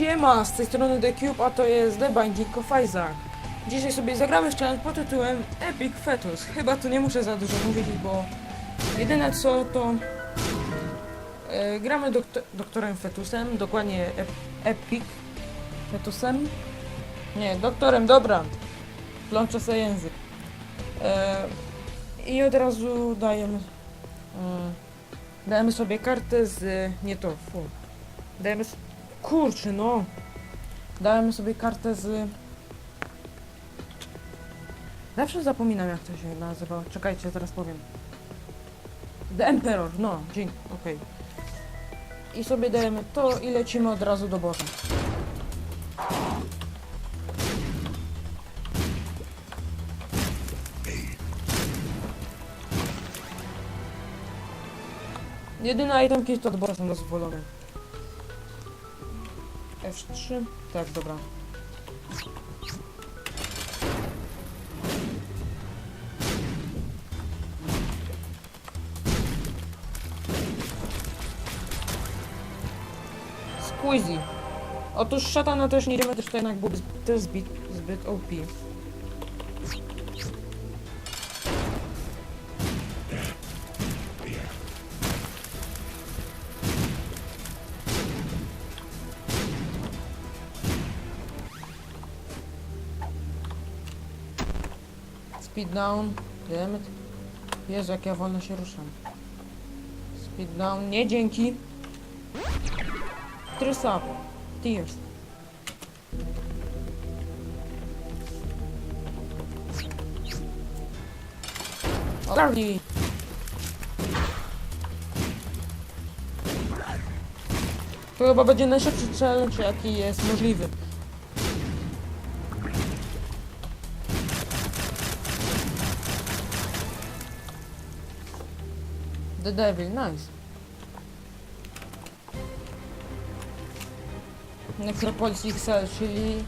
Siema, z tej strony The Cube, a to jest The Binding of Isaac. Dzisiaj sobie zagramy w challenge pod tytułem Epic Fetus. Chyba tu nie muszę za dużo mówić, bo jedyne co to e, gramy doktor, doktorem Fetusem, dokładnie ep, Epic Fetusem. Nie, doktorem, dobra. Plączę sobie język. E, I od razu dajemy e, dajemy sobie kartę z... nie to, fu. Dajemy... Kurczę, no. Dajemy sobie kartę z... Zawsze zapominam jak to się nazywa. Czekajcie, zaraz powiem. The Emperor, no, dzięki, okej. I sobie dajemy to i lecimy od razu do bossa. Jedyne itemki to od bossa są dozwolone. F3. Tak, dobra. Squeezy. Otóż szatana też nie idziemy, też to jednak był zbyt, zbyt OP. Speed down. Dammit. Jezu, jak ja wolno się ruszam. Speed down. Nie, dzięki. Up. Tears. Ogarnij. To chyba będzie najszybszy challenge, jaki jest możliwy. The Devil, nice. Necropolis XL, czyli...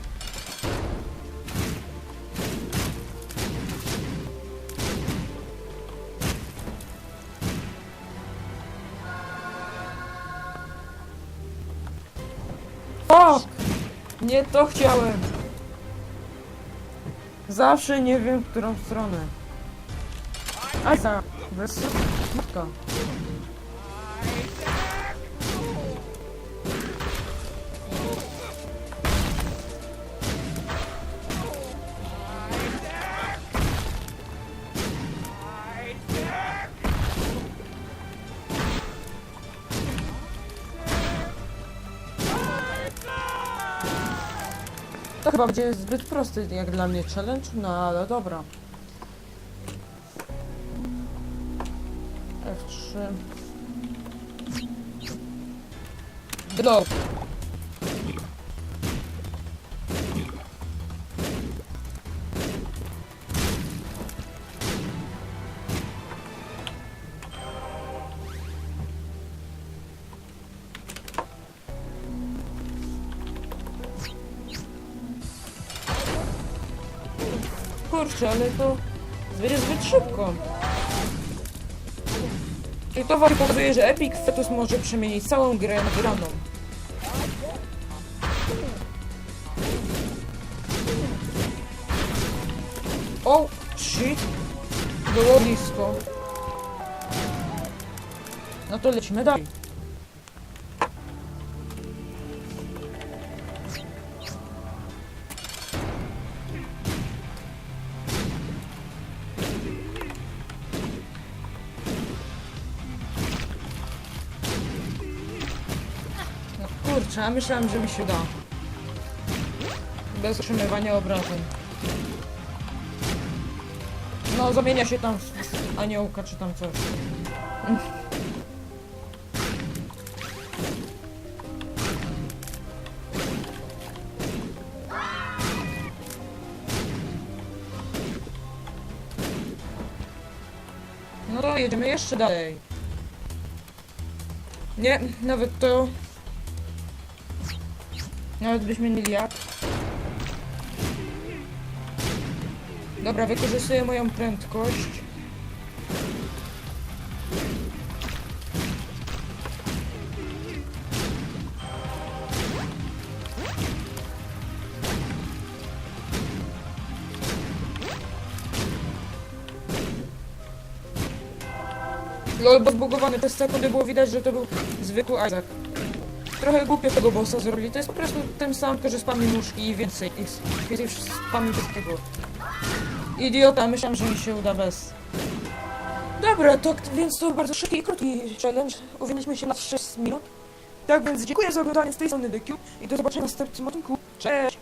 Fuck! Nie to chciałem! Zawsze nie wiem, w którą stronę. A Wys... Matka. To chyba będzie zbyt prosty jak dla mnie challenge, no ale dobra. F3. Go. Kurczę, ale to będzie zbyt szybko. I to wam pokazuje, że Epic Fetus może przemienić całą grę na wygraną. O, shit. Było blisko. No to lecimy dalej. Kurczę, a myślałem, że mi się da. Bez otrzymywania obrażeń. No, zamienia się tam w aniołka czy tam coś. No jedziemy jeszcze dalej. Nie, nawet to... Nawet byśmy mieli jak. Dobra, wykorzystuję moją prędkość. Lol, bo zbugowany przez sekundy było widać, że to był zwykły Isaac. Trochę głupio tego bossa zrobili. To jest po prostu ten sam, tylko że spami nóżki i więcej, ich- więcej spami wszystkiego. Idiota, myślałem, że mi się uda bez. Dobra, to więc to bardzo szybki i krótki challenge. Uwinęliśmy się na 6 minut. Tak więc dziękuję za oglądanie z tej strony The Cube i do zobaczenia w następnym odcinku. Cześć!